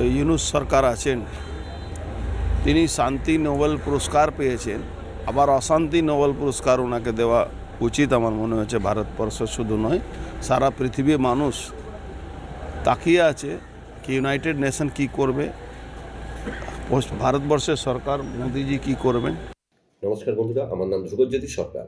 ইউনুস সরকার আছেন, তিনি শান্তি নোবেল পুরস্কার পেয়েছেন, আবার অশান্তি নোবেল পুরস্কার ওনাকে দেওয়া উচিত আমার মনে হচ্ছে ভারতবর্ষ শুধু নয়, সারা পৃথিবীর মানুষ তাকিয়ে আছে কি ইউনাইটেড নেশন কি করবে, ভারতবর্ষের সরকার, মোদিজি কি করবেন। নমস্কার বন্ধুরা, আমার নাম ধ্রুবজ্যোতি সরকার।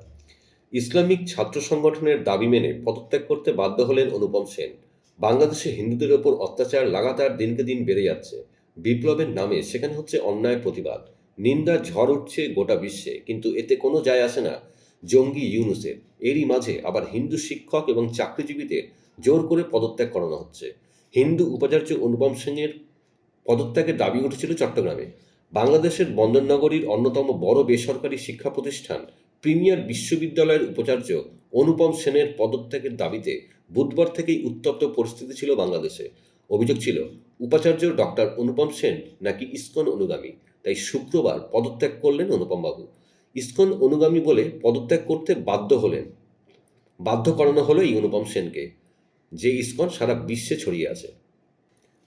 ইসলামিক ছাত্র সংগঠনের দাবি মেনে পদত্যাগ করতে বাধ্য হলেন অনুপম সেন। বাংলাদেশে হিন্দুদের ওপর অত্যাচার লাগাতার দিনকে দিন বেড়ে যাচ্ছে। বিপ্লবের নামে সেখানে হচ্ছে অন্যায় প্রতিবাদ। নিন্দার ঝড় উঠছে গোটা বিশ্বে, কিন্তু এতে কোনো যায় আসে না জঙ্গি ইউনুসের। এরই মাঝে আবার হিন্দু শিক্ষক এবং চাকরিজীবীদের জোর করে পদত্যাগ করানো হচ্ছে। হিন্দু উপাচার্য অনুপম সেনের পদত্যাগের দাবি উঠেছিল চট্টগ্রামে। বাংলাদেশের বন্দরনগরীর অন্যতম বড় বেসরকারি শিক্ষা প্রতিষ্ঠান প্রিমিয়ার বিশ্ববিদ্যালয়ের উপাচার্য অনুপম সেনের পদত্যাগের দাবিতে বুধবার থেকেই উত্তপ্ত পরিস্থিতি ছিল বাংলাদেশে। অভিযোগ ছিল, উপাচার্য ডক্টর অনুপম সেন নাকি ইস্কন অনুগামী, তাই শুক্রবার পদত্যাগ করলেন অনুপম বাবু ইসকন অনুগামী বলে পদত্যাগ করতে বাধ্য হলেন। বাধ্য করানো হলো এই অনুপম সেনকে, যে ইস্কন সারা বিশ্বে ছড়িয়ে আছে।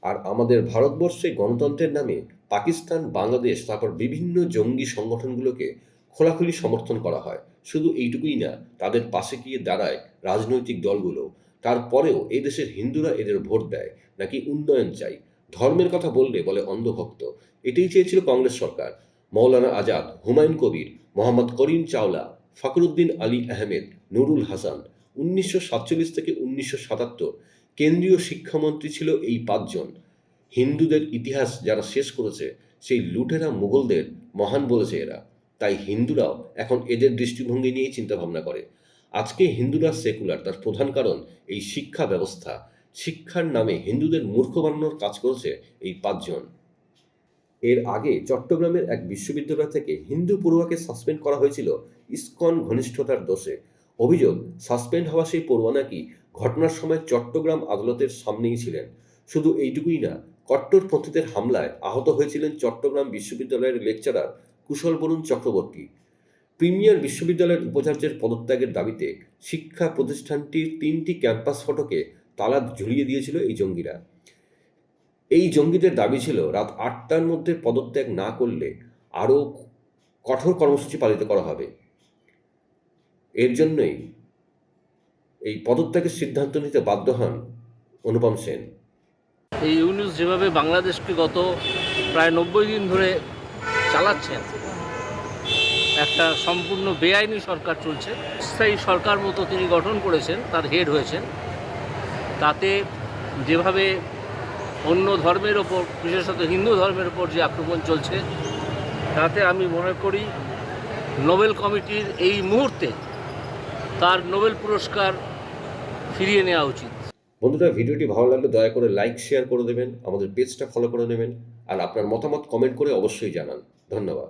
আর আমাদের ভারতবর্ষে গণতন্ত্রের নামে পাকিস্তান, বাংলাদেশ, তারপর বিভিন্ন জঙ্গি সংগঠনগুলোকে খোলাখুলি সমর্থন করা হয়। শুধু এইটুকুই না, তাদের পাশে গিয়ে দাঁড়ায় রাজনৈতিক দলগুলো। তারপরেও এই দেশের হিন্দুরা এদের ভোট দেয়, নাকি উন্নয়ন চাই? ধর্মের কথা বললে বলে অন্ধভক্ত। এটাই চেয়েছিল কংগ্রেস সরকার। মৌলানা আজাদ, হুমায়ুন কবির, মোহাম্মদ করিম চাওলা, ফখরুদ্দিন আলী আহমেদ, নুরুল হাসান। উনিশশো সাতচল্লিশ থেকে উনিশশো সাতাত্তর কেন্দ্রীয় শিক্ষামন্ত্রী ছিল এই পাঁচজন। হিন্দুদের ইতিহাস যারা শেষ করেছে, সেই লুটেরা মুঘলদের মহান বলেছে এরা। তাই হিন্দুরাও এখন এদের দৃষ্টিভঙ্গি নিয়েই চিন্তাভাবনা করে। আজকে হিন্দুরা সেকুলার, তার প্রধান কারণ এই শিক্ষা ব্যবস্থা। শিক্ষার নামে হিন্দুদের মূর্খ বানানোর কাজ করেছে এই পাঁচজন। এর আগে চট্টগ্রামের এক বিশ্ববিদ্যালয় থেকে হিন্দু পড়ুয়াকে সাসপেন্ড করা হয়েছিল ইস্কন ঘনিষ্ঠতার দোষে। অভিযোগ, সাসপেন্ড হওয়া সেই পড়ুয়া নাকি ঘটনার সময় চট্টগ্রাম আদালতের সামনেই ছিলেন। শুধু এইটুকুই না কট্টরপন্থীদের হামলায় আহত হয়েছিলেন চট্টগ্রাম বিশ্ববিদ্যালয়ের লেকচারার কুশল বরুণ চক্রবর্তী। প্রিমিয়ার বিশ্ববিদ্যালয়ের উপাচার্যের পদত্যাগের দাবিতে শিক্ষা প্রতিষ্ঠানটির তিনটি ক্যাম্পাস ফটকে তালা ঝুলিয়ে দিয়েছিল এই জঙ্গিরা। এই জঙ্গিদের দাবি ছিল, রাত আটটার মধ্যে পদত্যাগ না করলে আরও কঠোর কর্মসূচি পালিত করা হবে। এর জন্যই এই পদত্যাগের সিদ্ধান্ত নিতে বাধ্য হন অনুপম সেন। এই ইউনুস যেভাবে বাংলাদেশকে গত প্রায় নব্বই দিন ধরে চালাচ্ছেন একটা সম্পূর্ণ বেআইনি সরকার চলছে। স্থায়ী সরকার মতো তিনি গঠন করেছেন, তার হেড হয়েছেন। তাতে যেভাবে অন্য ধর্মের ওপর, বিশেষত হিন্দু ধর্মের ওপর যে আক্রমণ চলছে, তাতে আমি মনে করি নোবেল কমিটির এই মুহূর্তে তার নোবেল পুরস্কার ফিরিয়ে নেওয়া উচিত। বন্ধুরা, ভিডিওটি ভালো লাগলে দয়া করে লাইক শেয়ার করে দেবেন, আমাদের পেজটা ফলো করে নেবেন, আর আপনার মতামত কমেন্ট করে অবশ্যই জানান। ধন্যবাদ।